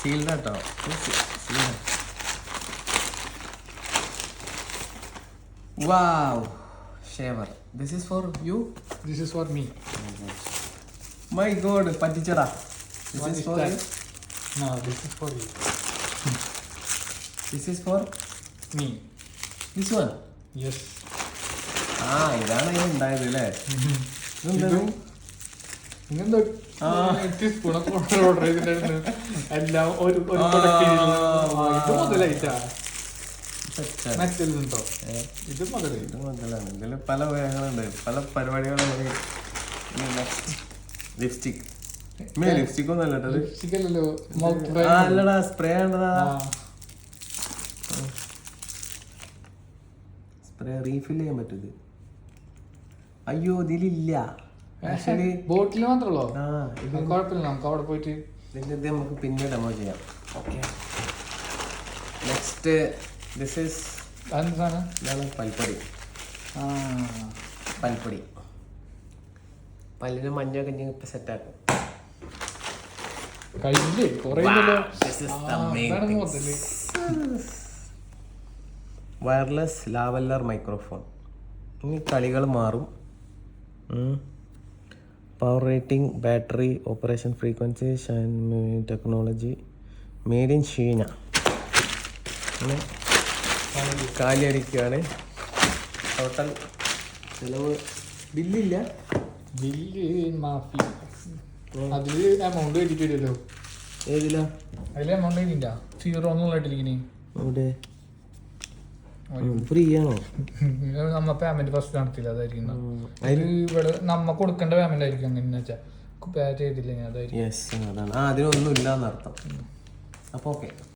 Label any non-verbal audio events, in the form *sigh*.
Sealed കേട്ടോ wow. Shaver. This is for you this is for me my god പറ്റിച്ചടാ. This is for? No this is for you this is for me this one yes ആ ഇതാണ് ഉണ്ടായത് അല്ലേ *laughs* ഇതെന്താണ്? എല്ലാം ഒരു മുതലായിട്ടാ. ഇത് മുതലായി. ഇത് മുതലാണ്. ഇതിൽ പല ഉപയോഗങ്ങളുണ്ട് പല ലിപ്സ്റ്റിക് ലിപ്സ്റ്റിക് ഒന്നും അല്ലട്ടോ അല്ലടാ സ്പ്രേ ആണ്ടടാ സ്പ്രേ റീഫിൽ ചെയ്യാൻ പറ്റും അയ്യോ ഇതിലില്ല. ആക്ച്വലി ബോട്ടിൽ മാത്രമല്ലോ കുഴപ്പമില്ല. നമുക്ക് അവിടെ പോയിട്ട് ഇതിന്റെ നമുക്ക് പിന്നെ ഡെമോ ചെയ്യാം. ഓക്കെ നെക്സ്റ്റ് ദിസ് ഈസ് പൽപ്പടി പൽപ്പടി ഇതാണ് പൽപ്പൊടി. ആ. പൽപ്പൊടി. പല്ലിന് മഞ്ഞൊക്കെ ഞാൻ ഇപ്പം സെറ്റാക്കും കഴിഞ്ഞില്ലേ കുറേ ഇല്ലല്ലോ. this is the ആ, main അതാണ് thing. മുതൽ. വയർലെസ് ലാവല്ലർ മൈക്രോഫോൺ ഇനി കളികൾ മാറും. Power rating battery operation frequency technology made in China കാലിയടിക്കുകയാണ് total ചിലവ് ബില്ലില്ല. ബില്ല് മാഫി. അതിൽ എമൗണ്ട് വരുമല്ലോ. ഏതിലാ? അതിൽ എമൗണ്ട് എഴുതില്ല സീറോ എന്നുള്ളതായിട്ടിരിക്കണേ അവിടെ ഫ്രീ ആണോ? നമ്മ പേയ്മെന്റ് ഫസ്റ്റ് നടത്തില്ല അതായിരിക്കും. അതിൽ ഇവിടെ നമ്മ കൊടുക്കേണ്ട പേയ്മെന്റ് ആയിരിക്കും അങ്ങനെ വെച്ചാൽ പേ ചെയ്തില്ലെങ്കിൽ അതായിരിക്കും. അതാണ്. അതിനൊന്നും ഇല്ല എന്നർത്ഥം അപ്പോൾ ഓക്കെ